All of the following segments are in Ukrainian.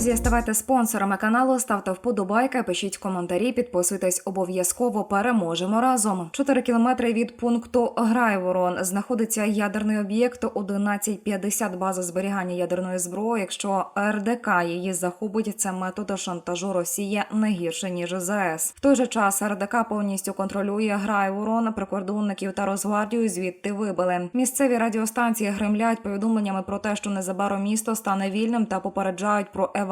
Друзі, ставайте спонсорами каналу, ставте вподобайки, пишіть коментарі, підписуйтесь обов'язково. Переможемо разом. 4 кілометри від пункту Грайворон знаходиться ядерний об'єкт 1150 база зберігання ядерної зброї. Якщо РДК її захопить, це метод шантажу Росії не гірше ніж ЗАЕС. В той же час РДК повністю контролює Грайворон, прикордонників та Росгвардію звідти вибили. Місцеві радіостанції гремлять повідомленнями про те, що незабаром місто стане вільним та попереджають про евакуацію.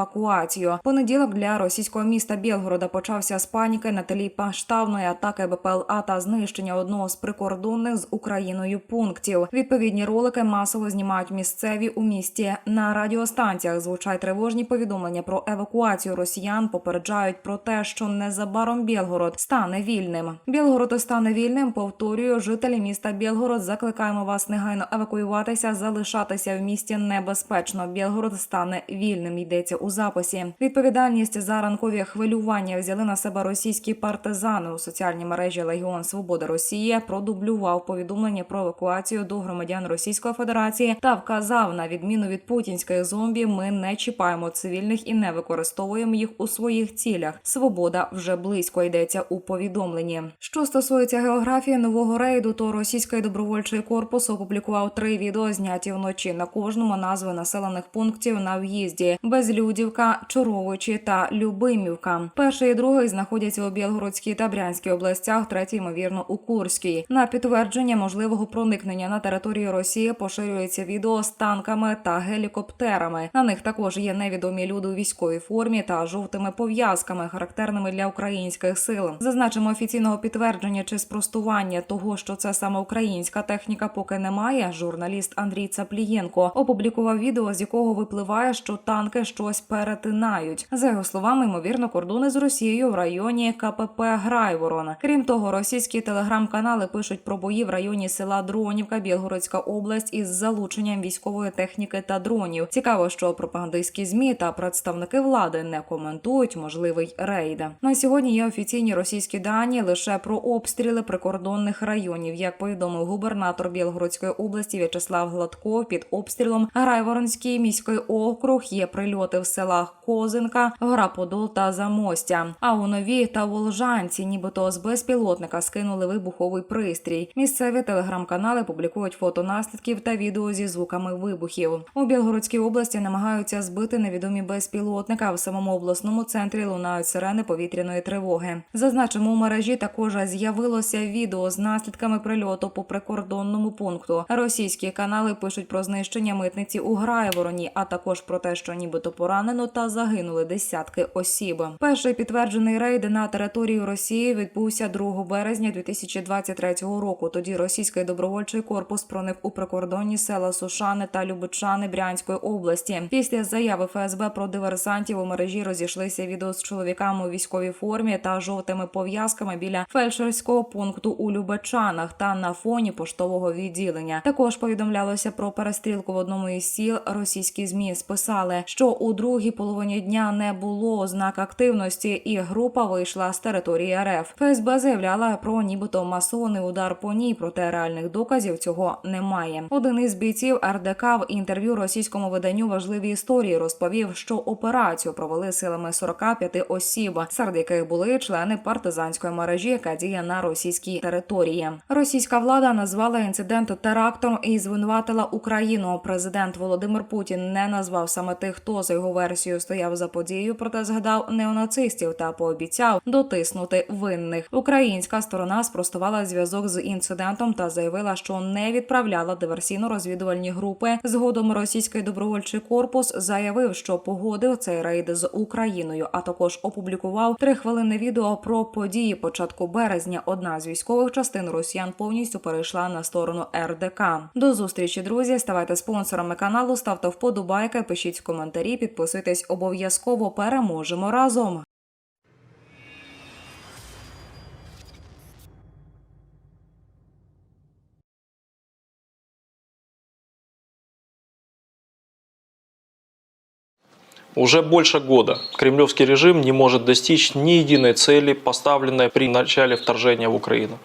Понеділок для російського міста Білгорода почався з паніки на тлі масштабної атаки БПЛА та знищення одного з прикордонних з Україною пунктів. Відповідні ролики масово знімають місцеві у місті. На радіостанціях звучать тривожні повідомлення про евакуацію росіян. Попереджають про те, що незабаром Білгород стане вільним. Білгород стане вільним. Повторюю, жителі міста Білгород закликаємо вас негайно евакуюватися, залишатися в місті небезпечно. Білгород стане вільним. Йдеться у записі. Відповідальність за ранкові хвилювання взяли на себе російські партизани у соціальній мережі Легіон Свобода Росія. Продублював повідомлення про евакуацію до громадян Російської Федерації та вказав на відміну від путінських зомбі. Ми не чіпаємо цивільних і не використовуємо їх у своїх цілях. Свобода вже близько йдеться у повідомленні. Що стосується географії нового рейду, то російський добровольчий корпус опублікував три відео, зняті вночі на кожному назви населених пунктів на в'їзді: Безлюдівка, Чуровичі та Любимівка. Перший і другий знаходяться у Білгородській та Брянській областях, третій, ймовірно, у Курській. На підтвердження можливого проникнення на територію Росії поширюється відео з танками та гелікоптерами. На них також є невідомі люди у військовій формі та жовтими пов'язками, характерними для українських сил. Зазначимо офіційного підтвердження чи спростування того, що це саме українська техніка, поки немає. Журналіст Андрій Цаплієнко опублікував відео, з якого випливає, що танки щось перетинають. За його словами, ймовірно, кордони з Росією в районі КПП Грайворон. Крім того, російські телеграм-канали пишуть про бої в районі села Дронівка, Білгородська область із залученням військової техніки та дронів. Цікаво, що пропагандистські змі та представники влади не коментують можливий рейд. На сьогодні є офіційні російські дані лише про обстріли прикордонних районів. Як повідомив губернатор Білгородської області В'ячеслав Гладков, під обстрілом Грайворонський міський округ є прильоти в селах Козинка, Гора Подол та Замостя. А у нові та Волжанці, нібито з безпілотника скинули вибуховий пристрій. Місцеві телеграм-канали публікують фото наслідків та відео зі звуками вибухів. У Білгородській області намагаються збити невідомі безпілотника. В самому обласному центрі лунають сирени повітряної тривоги. Зазначимо, у мережі також з'явилося відео з наслідками прильоту по прикордонному пункту. Російські канали пишуть про знищення митниці у Граєвороні, а також про те, що нібито поранено та загинули десятки осіб. Перший підтверджений рейд на територію Росії відбувся 2 березня 2023 року. Тоді російський добровольчий корпус проник у прикордонні села Сушани та Любичани Брянської області. Після заяви ФСБ про диверсантів у мережі розійшлися відео з чоловіками у військовій формі та жовтими пов'язками біля фельдшерського пункту у Любечанах та на фоні поштового відділення. Також повідомлялося про перестрілку в одному із сіл. Російські змі списали, що у другій половині дня не було ознак активності, і група вийшла з території РФ. ФСБ заявляла про нібито масований удар по ній, проте реальних доказів цього немає. Один із бійців РДК в інтерв'ю російському виданню важливі історії розповів, що операцію провели силами 45 осіб, серед яких були члени партизанської мережі, яка діє на російській території. Російська влада назвала інцидент терактом і звинуватила Україну. Президент Володимир Путін не назвав саме тих, хто за його версією стояв за подією, проте згадав неонацистів та пообіцяв дотиснути винних. Українська сторона спростувала зв'язок з інцидентом та заявила, що не відправляла диверсійно-розвідувальні групи. Згодом російський добровольчий корпус заявив, що погодив цей рейд з Україною, а також опублікував три хвилини відео про події початку березня. Одна з військових частин росіян повністю перейшла на сторону РДК. До зустрічі, друзі. Ставайте спонсорами каналу, ставте вподобайки, пишіть коментарі, підписуйтесь обов'язково. Переможемо разом. Уже больше года кремлевский режим не может достичь ни единой цели, поставленной при начале вторжения в Украину.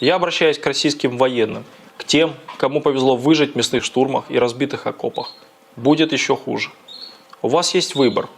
Я обращаюсь к российским военным, к тем, кому повезло выжить в мясных штурмах и разбитых окопах. Будет еще хуже. У вас есть выбор.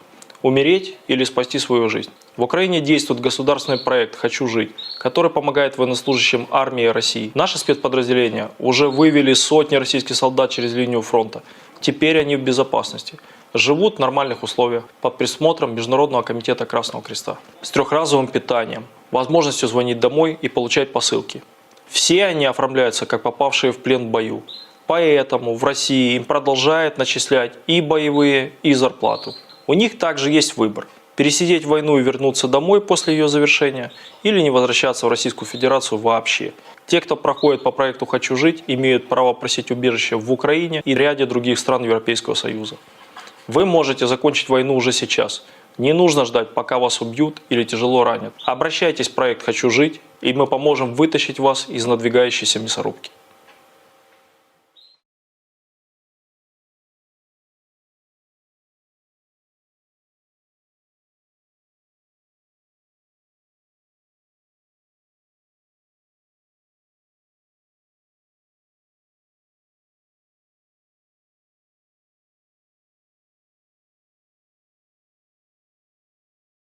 Умереть или спасти свою жизнь. В Украине действует государственный проект «Хочу жить», который помогает военнослужащим армии России. Наши спецподразделения уже вывели сотни российских солдат через линию фронта. Теперь они в безопасности. Живут в нормальных условиях под присмотром Международного комитета Красного Креста. С трехразовым питанием, возможностью звонить домой и получать посылки. Все они оформляются как попавшие в плен в бою. Поэтому в России им продолжают начислять и боевые, и зарплату. У них также есть выбор – пересидеть войну и вернуться домой после ее завершения или не возвращаться в Российскую Федерацию вообще. Те, кто проходит по проекту «Хочу жить», имеют право просить убежище в Украине и ряде других стран Европейского Союза. Вы можете закончить войну уже сейчас. Не нужно ждать, пока вас убьют или тяжело ранят. Обращайтесь в проект «Хочу жить», и мы поможем вытащить вас из надвигающейся мясорубки.